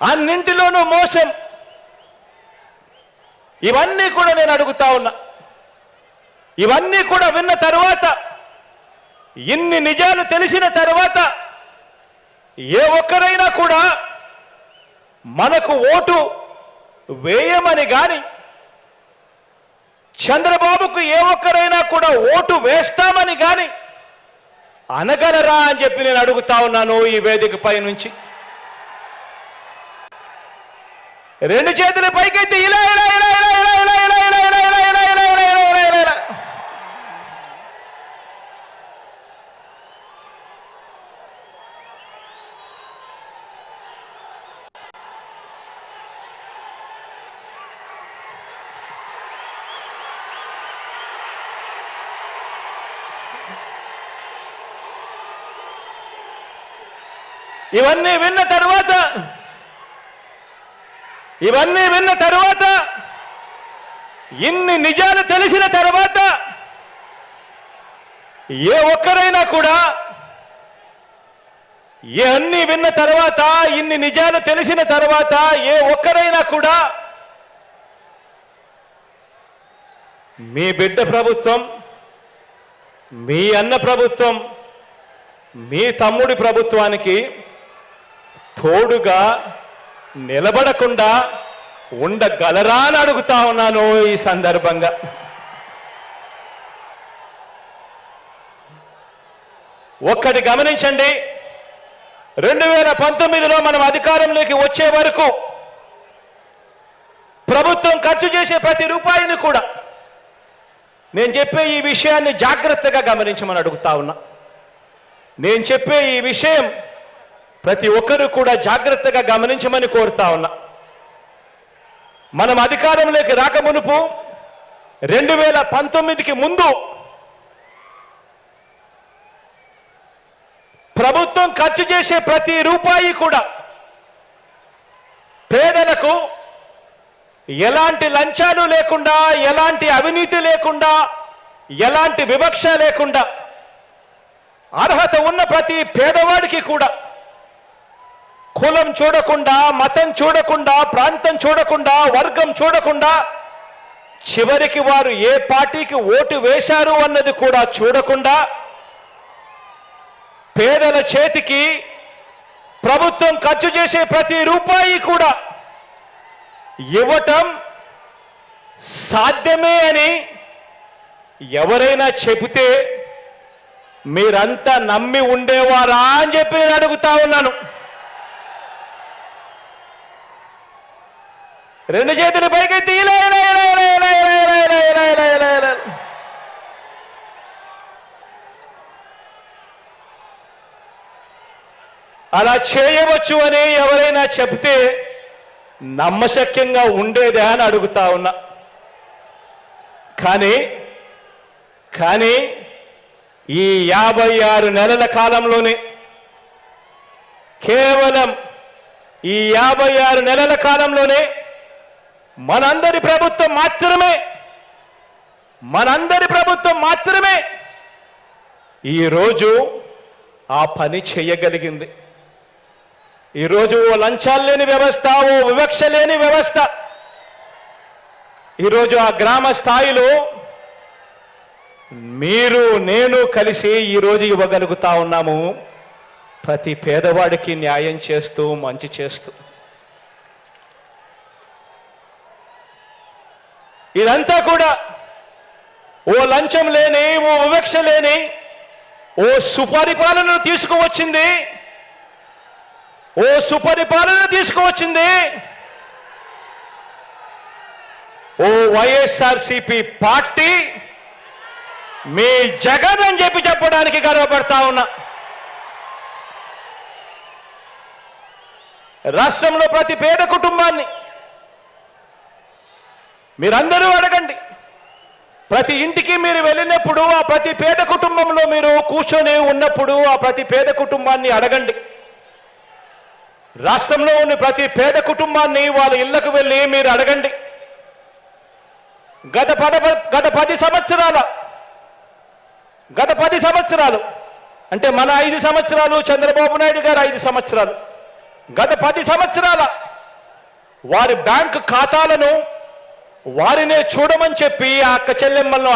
అన్నింటిలోనూ మోసం. ఇవన్నీ కూడా నేను అడుగుతా ఉన్నా. ఇవన్నీ కూడా విన్న తర్వాత ఇన్ని నిజాలు తెలిసిన తర్వాత ఏ ఒక్కరైనా కూడా మనకు ఓటు వేయమని గాని చంద్రబాబుకు ఏ ఒక్కరైనా కూడా ఓటు వేస్తామని కానీ అనగలరా అని చెప్పి నేను అడుగుతా ఉన్నాను ఈ వేదికపై నుంచి. రెండు చేతులు పైకెత్తి ఇలా ఇలా ఇలా ఇలా ఇలా ఇలా ఇలా ఇలా ఇలా ఇలా ఇలా ఇలా ఇలా ఇలా ఇలా ఇలా ఇలా. ఇవన్నీ విన్న తర్వాత ఇవన్నీ విన్న తర్వాత ఇన్ని నిజాలు తెలిసిన తర్వాత ఏ ఒక్కరైనా కూడా ఏ అన్ని విన్న తర్వాత ఇన్ని నిజాలు తెలిసిన తర్వాత ఏ ఒక్కరైనా కూడా మీ బిడ్డ ప్రభుత్వం మీ అన్న ప్రభుత్వం మీ తమ్ముడి ప్రభుత్వానికి తోడుగా నిలబడకుండా ఉండగలరా అని అడుగుతా ఉన్నాను ఈ సందర్భంగా. ఒక్కటి గమనించండి రెండు వేల పంతొమ్మిదిలో మనం అధికారంలోకి వచ్చే వరకు ప్రభుత్వం ఖర్చు చేసే ప్రతి రూపాయిని కూడా నేను చెప్పే ఈ విషయాన్ని జాగ్రత్తగా గమనించమని అడుగుతా ఉన్నా. నేను చెప్పే ఈ విషయం ప్రతి ఒక్కరూ కూడా జాగ్రత్తగా గమనించమని కోరుతా ఉన్నా. మనం అధికారంలోకి రాకమునుపు రెండు వేల పంతొమ్మిదికి ముందు ప్రభుత్వం ఖర్చు చేసే ప్రతి రూపాయి కూడా పేదలకు ఎలాంటి లంచాలు లేకుండా ఎలాంటి అవినీతి లేకుండా ఎలాంటి వివక్ష లేకుండా అర్హత ఉన్న ప్రతి పేదవాడికి కూడా కులం చూడకుండా మతం చూడకుండా ప్రాంతం చూడకుండా వర్గం చూడకుండా చివరికి వారు ఏ పార్టీకి ఓటు వేశారు అన్నది కూడా చూడకుండా పేదల చేతికి ప్రభుత్వం ఖర్చు చేసే ప్రతి రూపాయి కూడా ఇవ్వటం సాధ్యమే అని ఎవరైనా చెబితే మీరంతా నమ్మి ఉండేవారా అని చెప్పి నేను అడుగుతా ఉన్నాను. రెండు చేతులు ఇలా. అలా చేయవచ్చు అని ఎవరైనా చెప్తే నమ్మశక్యంగా ఉండేదే అని అడుగుతా ఉన్నా కానీ కానీ ఈ యాభై ఆరు నెలల కాలంలోనే కేవలం ఈ యాభై ఆరు నెలల కాలంలోనే మనందరి ప్రభుత్వం మాత్రమే. మనందరి ప్రభుత్వం మాత్రమే. ఈరోజు ఆ పని చేయగలిగింది. ఈరోజు ఓ లంచాలు లేని వ్యవస్థ ఓ వివక్ష లేని వ్యవస్థ. ఈరోజు ఆ గ్రామ స్థాయిలో మీరు నేను కలిసి ఈరోజు ఇవ్వగలుగుతా ఉన్నాము. ప్రతి పేదవాడికి న్యాయం చేస్తూ మంచి చేస్తూ. ఇదంతా కూడా ఓ లంచం లేని ఓ వివక్ష లేని ఓ సుపరిపాలనను తీసుకువచ్చింది. ఓ సుపరిపాలన తీసుకువచ్చింది. ఓ వైఎస్ఆర్సిపి పార్టీ మీ జగన్ అని చెప్పి చెప్పడానికి గర్వపడతా ఉన్నా. రాష్ట్రంలో ప్రతి పేద కుటుంబాన్ని మీరందరూ అడగండి. ప్రతి ఇంటికి మీరు వెళ్ళినప్పుడు ఆ ప్రతి పేద కుటుంబంలో మీరు కూర్చొని ఉన్నప్పుడు ఆ ప్రతి పేద కుటుంబాన్ని అడగండి. రాష్ట్రంలో ఉన్న ప్రతి పేద కుటుంబాన్ని వాళ్ళ ఇళ్ళకు వెళ్ళి మీరు అడగండి. గత పద గత పది సంవత్సరాల గత పది సంవత్సరాలు అంటే మన ఐదు సంవత్సరాలు చంద్రబాబు నాయుడు గారు ఐదు సంవత్సరాలు. గత పది సంవత్సరాల వారి బ్యాంకు ఖాతాలను వారినే చూడమని చెప్పి ఆ అక్క చెల్లెమ్మలను